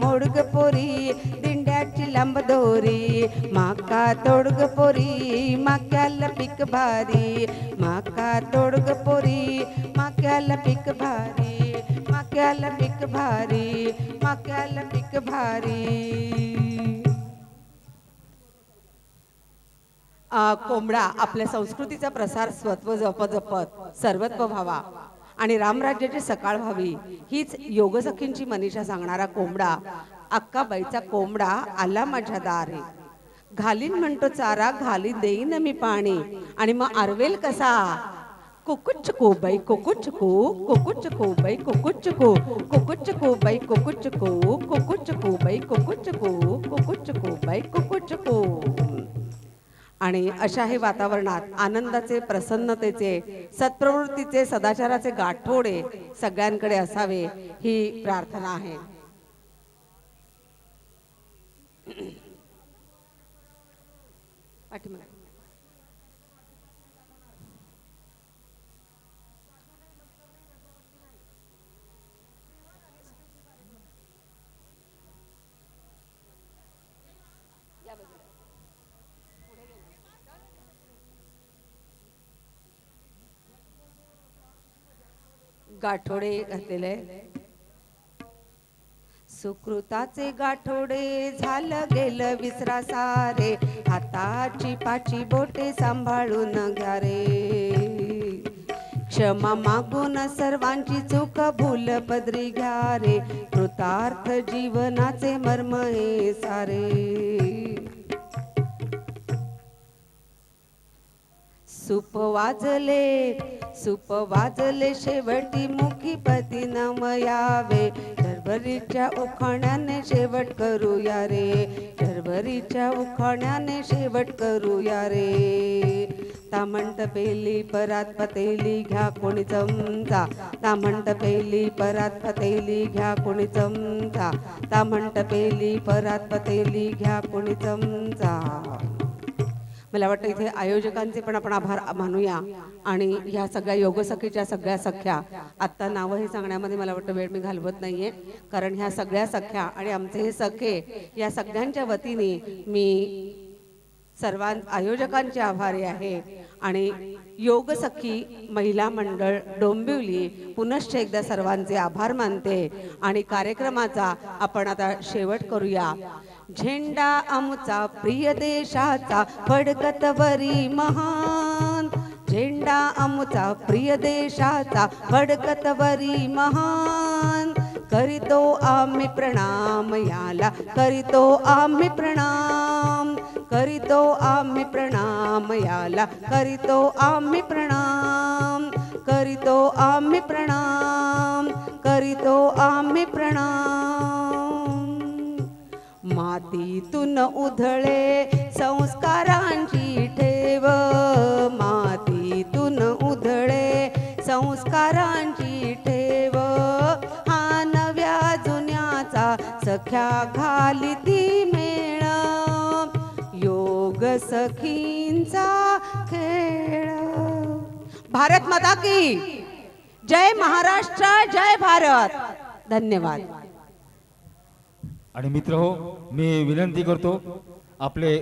मोडग पोरी दिंड्याची लांब दोरी माका तोडग पोरी माक्याला पीक भारी माका तोडग पोरी माक्याला पीक भारी माक्याला पीक भारी माक्याला पीक भारी. कोंबडा आपल्या संस्कृतीचा प्रसार स्वत्व जपत जपत सर्वत्व व्हावा. आणि रामराज्याची सकाळ व्हावी हीच योगसखींची मनीषा सांगणारा कोंबडा अक्का बाईचा कोंबडा आला माझ्या दारे. घालीन म्हणतो चारा घाली देईन मी पाणी. आणि मग आरवेल कसा? कुकुच को बाई कुकुच को कुकुच को बाई कुकुच को कुकुच को बाई कुकुच को आणि अशा हे वातावरणात आनंदाचे प्रसन्नतेचे सत्प्रवृत्तीचे सदाचाराचे गाठोडे सगळ्यांकडे असावे ही प्रार्थना आहे. पाठिंबा गाठोडे घातलेले. सुकृताचे गाठोडे झालं गेलं विसरा सारे हाताची पाची बोटे सांभाळून घ्या रे क्षमा मागून सर्वांची चूक भूल पदरी घ्या रे कृतार्थ जीवनाचे मर्म हे सारे. सुप वाजले सुप वाजले शेवटी मुखी पती नमयावे धरभरीच्या उखाण्याने शेवट करूया रे. धरभरीच्या उखाण्याने शेवट करूया रे. तामंट पेली परात पतेली घ्या कोणी चमचा. तामंट पेली परात पतेली घ्या कोणी चमचा. तामंट पेली परात पतेली घ्या कोणी चमचा. मला वाटतं इथे आयोजकांचे पण आपण आभार मानूया. आणि ह्या सगळ्या योगसखीच्या सगळ्या सख्या आत्ता नावं हे सांगण्यामध्ये मला वाटतं वेळ मी घालवत नाहीये. कारण ह्या सगळ्या सख्या आणि आमचे हे सखे या सगळ्यांच्या वतीने मी सर्वां आयोजकांचे आभारी आहे. आणि योग सखी महिला मंडळ डोंबिवली पुनश्च एकदा सर्वांचे आभार मानते. आणि कार्यक्रमाचा आपण आता शेवट करूया. झेंडा आमचा प्रिय देशाचा फडकत वरी महान. झेंडा आमचा प्रिय देशाचा फडकत वरी महान. करीतो आम्ही प्रणाम याला करीतो आम्ही प्रणाम. करीतो आम्ही प्रणाम याला करीतो आम्ही प्रणाम. करीतो आम्ही प्रणाम करीतो आम्ही प्रणाम. मातीतून उधळे संस्कारांची ठेव. मातीतून उधळे संस्कारांची ठेव. हा नव्या जुन्याचा सख्या घाली ती मेळ. योग सखींचा खेळ. भारत माता की. जय महाराष्ट्र जय भारत. धन्यवाद. आणि मित्र हो मी विनंती करतो आपले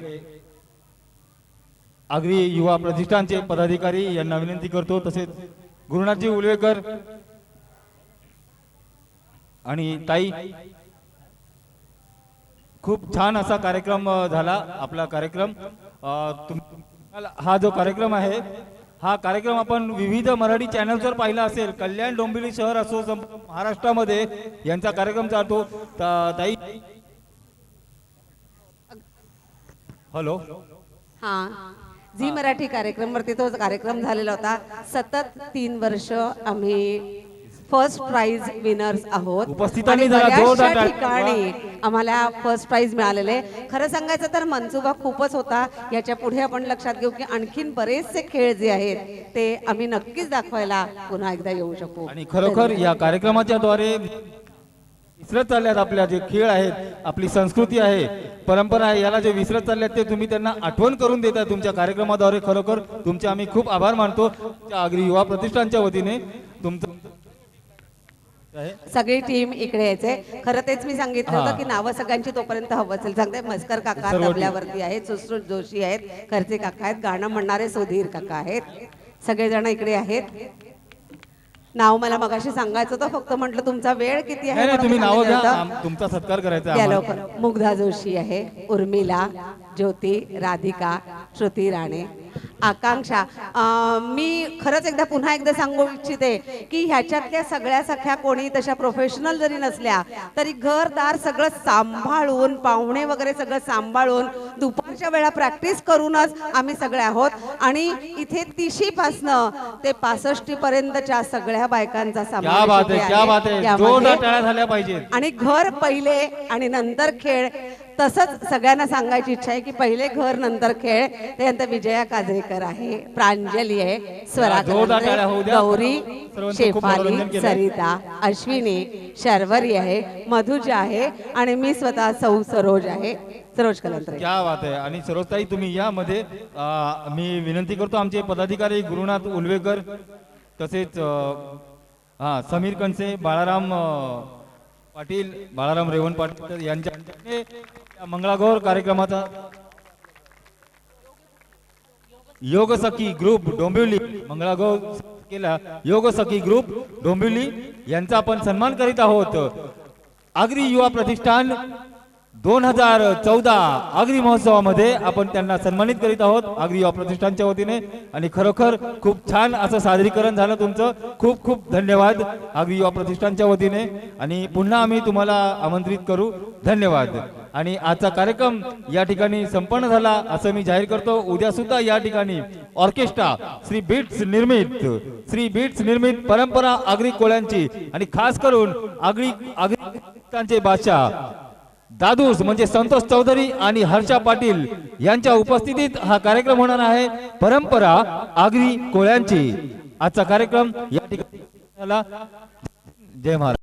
आगरी युवा प्रतिष्ठानचे पदाधिकारी यांना विनंती करतो तसेच गुरुनाथजी उलवेकर आणि ताई खूप छान असा कार्यक्रम झाला आपला कार्यक्रम. तुम- हा जो कार्यक्रम आहे हा कार्यक्रम आपण विविध मराठी चॅनल्सवर पाहिला असेल. कल्याण डोंबिवली शहर असो महाराष्ट्रामध्ये यांचा कार्यक्रम चालतो. ताई. हॅलो. हा. झी मराठी कार्यक्रमवरती तो कार्यक्रम झालेला होता. सतत तीन वर्ष आम्ही फर्स्ट प्राइज विनर्स आहोत. उपस्थितांनी जरा जोरदार ठिकाणी आम्हाला फर्स्ट प्राइज मिळालेले. खरं सांगायचं तर मनसुबा खूपच होता. याच्यापुढे आपण लक्षात घेऊ की आणखीन बरेचसे खेळ जे आहेत ते आम्ही नक्कीच दाखवायला पुन्हा एकदा येऊ शकू. आणि खरोखर या कार्यक्रमाच्या द्वारे विसरत चालल्यात आपल्या जे खेळ आहेत आपली संस्कृती आहे परंपरा आहे याला जे विसरत चालल्यात ते तुम्ही त्यांना आठवण करून देता तुमच्या कार्यक्रमाद्वारे. खरोखर तुमचे आम्ही खूप आभार मानतो. त्या आगरी युवा प्रतिष्ठानच्या वतीने तुमचं सगळी टीम इकडे यायचे खरं तेच मी सांगितलं. होतं की नावं सगळ्यांची तोपर्यंत हवं असेल सांगते मस्कर काका. तबल्यावरती आहेत सुश्रुत जोशी आहेत खर्चे काका आहेत गाणं म्हणणारे सुधीर काका आहेत सगळेजण इकडे आहेत नाव मला मगाशी सांगायचं होतं फक्त म्हटलं तुमचा वेळ किती आहे म्हणून तुम्ही नावं घ्या सांगितलं होतं. आम- तुमचा सत्कार करायचा आहे आम्हाला. मुग्धा जोशी आहे उर्मिला ज्योती राधिका श्रुती राणे आकांक्षा. मी खरंच एकदा पुन्हा एकदा सांगू इच्छिते की ह्याच्यातल्या सगळ्या सख्या कोणी तशा प्रोफेशनल जरी नसल्या तरी घरदार सगळं सांभाळून पाहुणे वगैरे सगळं सांभाळून दुपारच्या वेळा प्रॅक्टिस करूनच आम्ही सगळे आहोत. आणि इथे तिशीपासनं ते पासष्टी पर्यंतच्या सगळ्या बायकांचा समावेश आणि घर पहिले आणि नंतर खेळ. तसंच सगळ्यांना सांगायची इच्छा आहे की पहिले घर नंतर खेळ त्यानंतर विजया काजरेकर आहे प्रांजली आहे स्वरा. गौरी शेफाली. सरिता अश्विनी शर्वरी आहे मधुजा आहे आणि मी स्वतः सौ सरोज आहे सरोज कलंत्रे क्या बात आहे आणि सरोजताई तुम्ही यामध्ये मी विनंती करतो आमचे पदाधिकारी गुरुनाथ उलवेकर तसेच हा समीर कणसे बाळाराम पाटील बाळाराम रेवण पाटील यांच्या मंगळागौर कार्यक्रमाचा योग सखी ग्रुप डोंबिवली मंगळागौर केला. योग सखी ग्रुप डोंबिवली यांचा आपण सन्मान करीत आहोत. आगरी युवा प्रतिष्ठान दोन हजार चौदा आगरी महोत्सवामध्ये आपण त्यांना सन्मानित करीत आहोत. आगरी युवा प्रतिष्ठानच्या वतीने. आणि खरोखर खूप छान असं सादरीकरण झालं तुमचं. खूप खूप धन्यवाद आगरी युवा प्रतिष्ठानच्या वतीने. आणि पुन्हा आम्ही तुम्हाला आमंत्रित करू. धन्यवाद. आणि आजचा कार्यक्रम या ठिकाणी संपन्न झाला असं मी जाहीर करतो. उद्या सुद्धा या ठिकाणी ऑर्केस्ट्रा श्री बीट्स निर्मित श्री बीट्स निर्मित परंपरा आगरी कोळ्यांची आणि खास करून आगरी आगरी बादशाह दादूस म्हणजे संतोष चौधरी आणि हर्षा पाटील यांच्या उपस्थितीत हा कार्यक्रम होणार आहे. परंपरा आगरी कोळ्यांची. आजचा कार्यक्रम या ठिकाणी झाला. जय महाराज.